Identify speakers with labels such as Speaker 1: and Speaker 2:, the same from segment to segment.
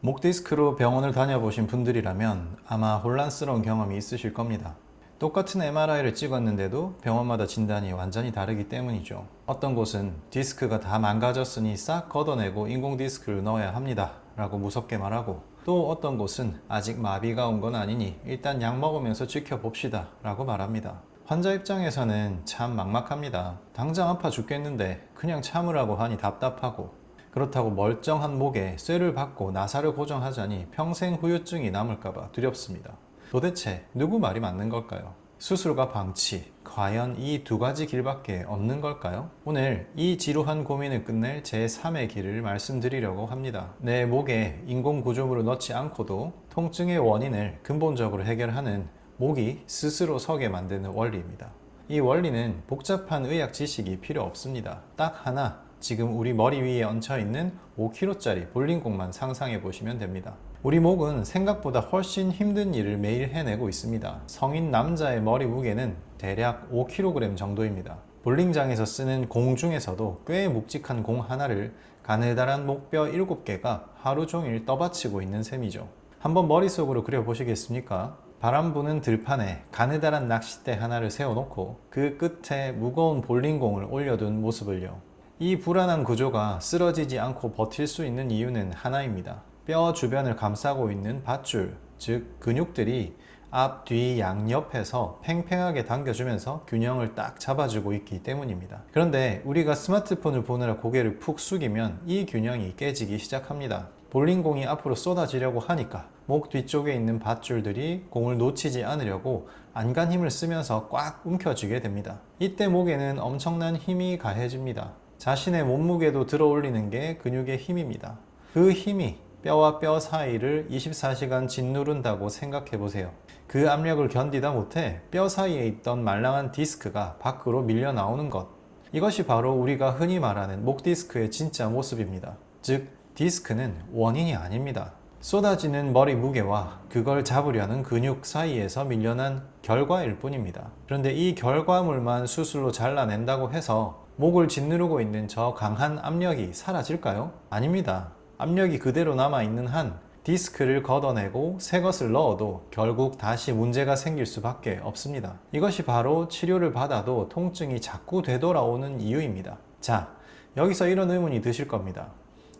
Speaker 1: 목 디스크로 병원을 다녀보신 분들이라면 아마 혼란스러운 경험이 있으실 겁니다. 똑같은 MRI를 찍었는데도 병원마다 진단이 완전히 다르기 때문이죠. 어떤 곳은 디스크가 다 망가졌으니 싹 걷어내고 인공 디스크를 넣어야 합니다. 라고 무섭게 말하고 또 어떤 곳은 아직 마비가 온 건 아니니 일단 약 먹으면서 지켜봅시다. 라고 말합니다. 환자 입장에서는 참 막막합니다. 당장 아파 죽겠는데 그냥 참으라고 하니 답답하고 그렇다고 멀쩡한 목에 쇠를 받고 나사를 고정하자니 평생 후유증이 남을까봐 두렵습니다. 도대체 누구 말이 맞는 걸까요? 수술과 방치, 과연 이 두 가지 길밖에 없는 걸까요? 오늘 이 지루한 고민을 끝낼 제3의 길을 말씀드리려고 합니다. 내 목에 인공 구조물을 넣지 않고도 통증의 원인을 근본적으로 해결하는 목이 스스로 서게 만드는 원리입니다. 이 원리는 복잡한 의학 지식이 필요 없습니다. 딱 하나, 지금 우리 머리 위에 얹혀 있는 5kg짜리 볼링공만 상상해 보시면 됩니다. 우리 목은 생각보다 훨씬 힘든 일을 매일 해내고 있습니다. 성인 남자의 머리 무게는 대략 5kg 정도입니다. 볼링장에서 쓰는 공 중에서도 꽤 묵직한 공 하나를 가느다란 목뼈 7개가 하루 종일 떠받치고 있는 셈이죠. 한번 머릿속으로 그려보시겠습니까? 바람 부는 들판에 가느다란 낚싯대 하나를 세워놓고 그 끝에 무거운 볼링공을 올려둔 모습을요. 이 불안한 구조가 쓰러지지 않고 버틸 수 있는 이유는 하나입니다. 뼈 주변을 감싸고 있는 밧줄, 즉 근육들이 앞, 뒤, 양 옆에서 팽팽하게 당겨주면서 균형을 딱 잡아주고 있기 때문입니다. 그런데 우리가 스마트폰을 보느라 고개를 푹 숙이면 이 균형이 깨지기 시작합니다. 볼링공이 앞으로 쏟아지려고 하니까 목 뒤쪽에 있는 밧줄들이 공을 놓치지 않으려고 안간 힘을 쓰면서 꽉 움켜쥐게 됩니다. 이때 목에는 엄청난 힘이 가해집니다. 자신의 몸무게도 들어 올리는 게 근육의 힘입니다. 그 힘이 뼈와 뼈 사이를 24시간 짓누른다고 생각해 보세요. 그 압력을 견디다 못해 뼈 사이에 있던 말랑한 디스크가 밖으로 밀려 나오는 것. 이것이 바로 우리가 흔히 말하는 목 디스크의 진짜 모습입니다. 즉, 디스크는 원인이 아닙니다. 쏟아지는 머리 무게와 그걸 잡으려는 근육 사이에서 밀려난 결과일 뿐입니다. 그런데 이 결과물만 수술로 잘라낸다고 해서 목을 짓누르고 있는 저 강한 압력이 사라질까요? 아닙니다. 압력이 그대로 남아있는 한 디스크를 걷어내고 새 것을 넣어도 결국 다시 문제가 생길 수밖에 없습니다. 이것이 바로 치료를 받아도 통증이 자꾸 되돌아오는 이유입니다. 자, 여기서 이런 의문이 드실 겁니다.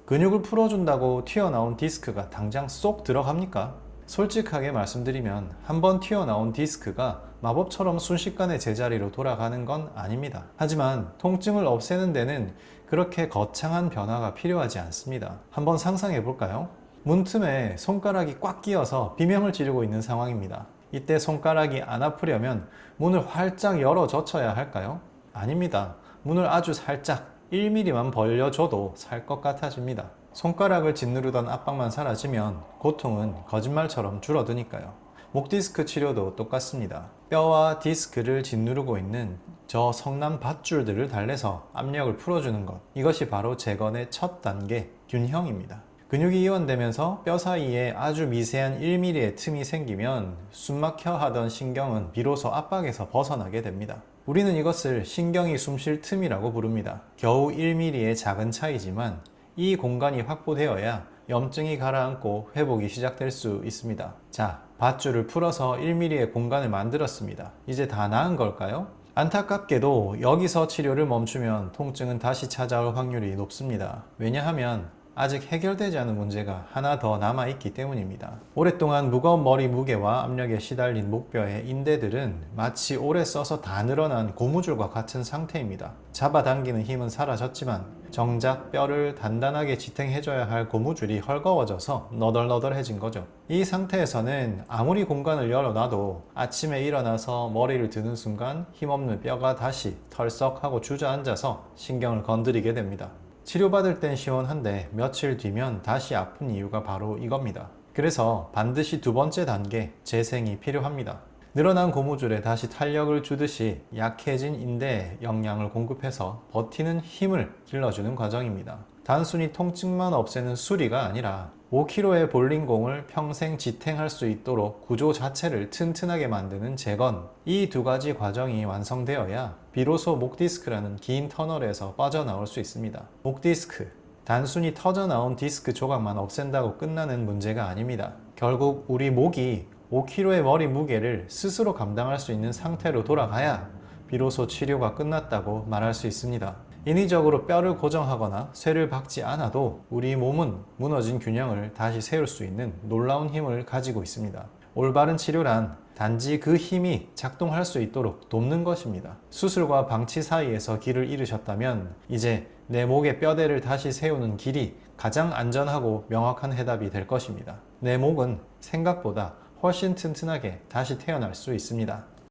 Speaker 1: 근육을 풀어준다고 튀어나온 디스크가 당장 쏙 들어갑니까? 솔직하게 말씀드리면 한번 튀어나온 디스크가 마법처럼 순식간에 제자리로 돌아가는 건 아닙니다. 하지만 통증을 없애는 데는 그렇게 거창한 변화가 필요하지 않습니다. 한번 상상해 볼까요? 문틈에 손가락이 꽉 끼어서 비명을 지르고 있는 상황입니다. 이때 손가락이 안 아프려면 문을 활짝 열어 젖혀야 할까요? 아닙니다. 문을 아주 살짝 1mm만 벌려줘도 살 것 같아집니다. 손가락을 짓누르던 압박만 사라지면 고통은 거짓말처럼 줄어드니까요. 목 디스크 치료도 똑같습니다. 뼈와 디스크를 짓누르고 있는 저 성남 밧줄들을 달래서 압력을 풀어주는 것. 이것이 바로 재건의 첫 단계, 균형입니다. 근육이 이완되면서 뼈 사이에 아주 미세한 1mm의 틈이 생기면 숨막혀 하던 신경은 비로소 압박에서 벗어나게 됩니다. 우리는 이것을 신경이 숨 쉴 틈이라고 부릅니다. 겨우 1mm의 작은 차이지만 이 공간이 확보되어야 염증이 가라앉고 회복이 시작될 수 있습니다. 자, 밧줄을 풀어서 1mm의 공간을 만들었습니다. 이제 다 나은 걸까요? 안타깝게도 여기서 치료를 멈추면 통증은 다시 찾아올 확률이 높습니다. 왜냐하면 아직 해결되지 않은 문제가 하나 더 남아있기 때문입니다. 오랫동안 무거운 머리 무게와 압력에 시달린 목뼈의 인대들은 마치 오래 써서 다 늘어난 고무줄과 같은 상태입니다. 잡아당기는 힘은 사라졌지만 정작 뼈를 단단하게 지탱해줘야 할 고무줄이 헐거워져서 너덜너덜해진 거죠. 이 상태에서는 아무리 공간을 열어놔도 아침에 일어나서 머리를 드는 순간 힘없는 뼈가 다시 털썩하고 주저앉아서 신경을 건드리게 됩니다. 치료받을 땐 시원한데 며칠 뒤면 다시 아픈 이유가 바로 이겁니다. 그래서 반드시 두 번째 단계, 재생이 필요합니다. 늘어난 고무줄에 다시 탄력을 주듯이 약해진 인대에 영양을 공급해서 버티는 힘을 길러주는 과정입니다. 단순히 통증만 없애는 수리가 아니라 5kg의 볼링공을 평생 지탱할 수 있도록 구조 자체를 튼튼하게 만드는 재건 이 두 가지 과정이 완성되어야 비로소 목 디스크라는 긴 터널에서 빠져나올 수 있습니다. 목 디스크 단순히 터져나온 디스크 조각만 없앤다고 끝나는 문제가 아닙니다. 결국 우리 목이 5kg의 머리 무게를 스스로 감당할 수 있는 상태로 돌아가야 비로소 치료가 끝났다고 말할 수 있습니다. 인위적으로 뼈를 고정하거나 쇠를 박지 않아도 우리 몸은 무너진 균형을 다시 세울 수 있는 놀라운 힘을 가지고 있습니다. 올바른 치료란 단지 그 힘이 작동할 수 있도록 돕는 것입니다. 수술과 방치 사이에서 길을 잃으셨다면 이제 내 목의 뼈대를 다시 세우는 길이 가장 안전하고 명확한 해답이 될 것입니다. 내 목은 생각보다 훨씬 튼튼하게 다시 태어날 수 있습니다.